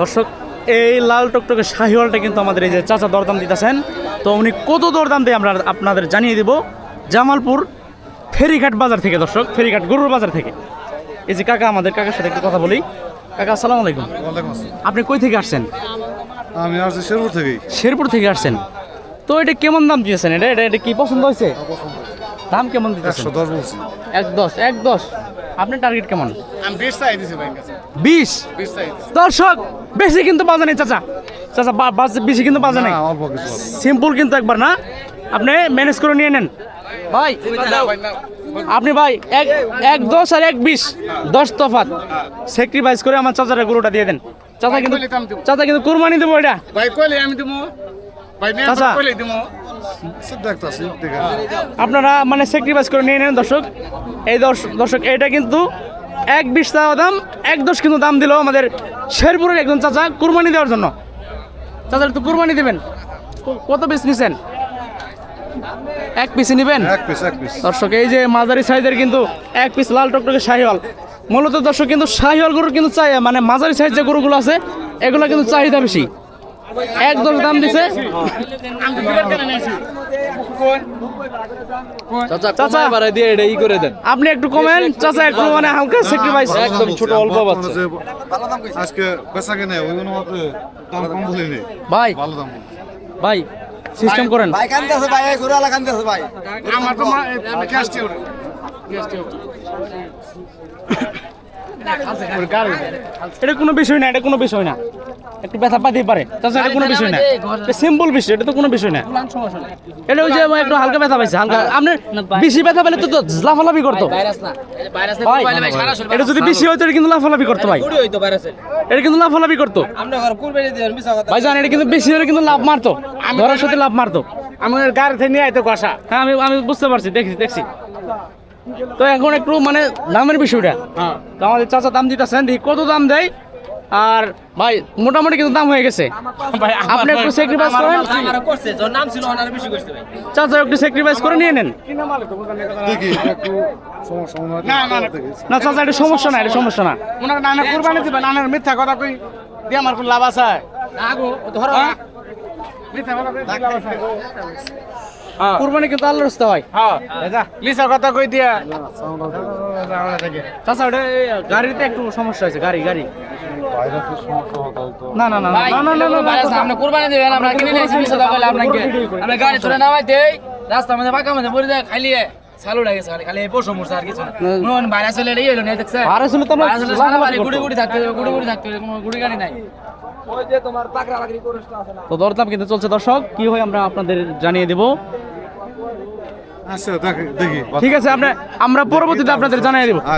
দর্শক এই লাল টকটকে শাহিওয়ালটা কিন্তু আমাদের এই যে চাচা দরদাম দিতেছেন। তো উনি কত দরদাম দিয়ে আমরা আপনাদের জানিয়ে দেব। জামালপুর ফেরিঘাট বাজার থেকে দর্শক ফেরিঘাট গরুর বাজার থেকে। এই যে কাকা আমাদের কাকার সাথে একটু কথা বলি। কাকা আসসালামু আলাইকুম। আপনি কই থেকে আসছেন? আমি আসছি শেরপুর থেকেই। শেরপুর থেকে আসছেন। তো এটা কেমন দাম দিয়েছেন এটা? এটা এটা কি পছন্দ হয়েছে? দাম কেমন দিতেছেন? একশো দশ বলছি। এক দশ এক দশ। আপনার টার্গেট কেমন? আমি বিশ চাই দিছি বিশ? বিশ দর্শক বেশি কিন্তু বাজে নেই চাচা। চাচা বা- বেশি কিন্তু বাজে নেই। সিম্পল কিন্তু একবার না? আপনি ম্যানেজ করে নিয়ে নেন। ভাই আপনি ভাই এক এক দশ আর এক বিশ দশ তফাত। স্যাক্রিফাইস করে আমার চাচার গরুটা দিয়ে দেন। চাচা কিন্তু চাচা কিন্তু কুরবানি দেবো এটা। ভাই কইলে আমি নিয়ে চাচা। আপনারা মানে স্যাক্রিফাইস করে নিয়ে নেন দর্শক। এই দর্শ- দর্শক এটা কিন্তু এক বিশ টাকা দাম এক দশ কিন্তু দাম দিল আমাদের শেরপুরের একজন চাচা কুরবানি দেওয়ার জন্য। চাচা একটু কুরবানি দেবেন। কত পিস নিছেন? এক পিস নেবেন? দর্শক এই যে মাঝারি সাইজের কিন্তু এক পিস লাল টকটকে শাহিওয়াল। মূলত দর্শক কিন্তু শাহিওয়াল গরুর কিন্তু চাই মানে মাঝারি সাইজ যে গরুগুলো আছে এগুলো কিন্তু চাহিদা বেশি। এক দশ দাম দিছে। চাচা বাড়াই দিয়ে এটা ই করে দেন। আপনি একটু কমেন। চাচা একটু মানে হালকা স্যাক্রিফাইস একদম ছোট অল্প বাচ্চা। আজকে বেচা কেনে ওই জন্য মাত্র দাম কম বলিনি ভাই। ভালো দাম ভাই সিস্টেম করেন। ভাই কান্দাছে ভাই এই ঘুরালা কান্দাছে ভাই। আমার তো মা ক্যাশ টিউর ক্যাশ টিউর এটা কোনো বিষয় না এটা কোনো বিষয় না। একটু ব্যথা পাতেই পারে। তাছাড়া এটা কোনো বিষয় না। এটা সিম্পল বিষয় এটা তো কোনো বিষয় না। এটা ওই যে একটু হালকা ব্যথা পাইছে হালকা। আপনি বেশি ব্যথা পেলে তো লাফালাফি করতো। এটা যদি বেশি হয়তো এটা কিন্তু লাফালাফি করতো ভাই। এটা কিন্তু লাফালাফি করতো। ভাই জান এটা কিন্তু বেশি হলে কিন্তু লাভ মারতো। ধরার সাথে লাভ মারতো। আমার গাড়ি থেকে নিয়ে আইতো কষা। হ্যাঁ আমি আমি বুঝতে পারছি দেখছি দেখছি। তো এখন একটু মানে দামের বিষয়টা। তো আমাদের চাচা দাম দিতেছেন দেখি কত দাম দেয়। আর ভাই মোটামুটি কিন্তু দাম হয়ে গেছে। আপনি একটু স্যাক্রিফাইস করেন। চাচা একটু স্যাক্রিফাইস করে নিয়ে নেন। দেখি। একটু সমস্যা হয় না, না, না। না চাচা এটা সমস্যা না এটা সমস্যা না। ওনার নানা কুরবানি দিবেন নানার মিথ্যা কথা কই দিয়ে আমার কোন লাভ আছে? হ্যাঁ? মিথ্যা কথা কই লাভ আছে? হ্যাঁ কুরবানি কিন্তু আল্লাহর রাস্তা হয়। হ্যাঁ। লিসা কথা কই দিয়া। চাচা ওটা গাড়িতে একটু সমস্যা হয়েছে গাড়ি গাড়ি। না না না না, না না না, না না কুরবানি দেবেন আমরা কিনে নিয়েছি বিশ টাকা বলে আপনাকে আমরা গাড়ি নামাই দেই রাস্তা মধ্যে ফাঁকা মধ্যে পড়ে যায় খালি চালু লাগে খালি খালি এই পশু মরছে আর কিছু না। বাইরে চলে এই হলো না দেখছে। ভাড়া ছিল তো আমরা বাইরে চলে সারা বাড়ি গুড়ি গুড়ি থাকতে গুড়ি গুড়ি থাকতে হবে কোনো গুড়ি গাড়ি নাই। তো দরদাম কিন্তু চলছে দর্শক। কি হয় আমরা আপনাদের জানিয়ে দেব। আচ্ছা দেখি ঠিক আছে আমরা পরবর্তীতে আপনাদের জানিয়ে দেবো।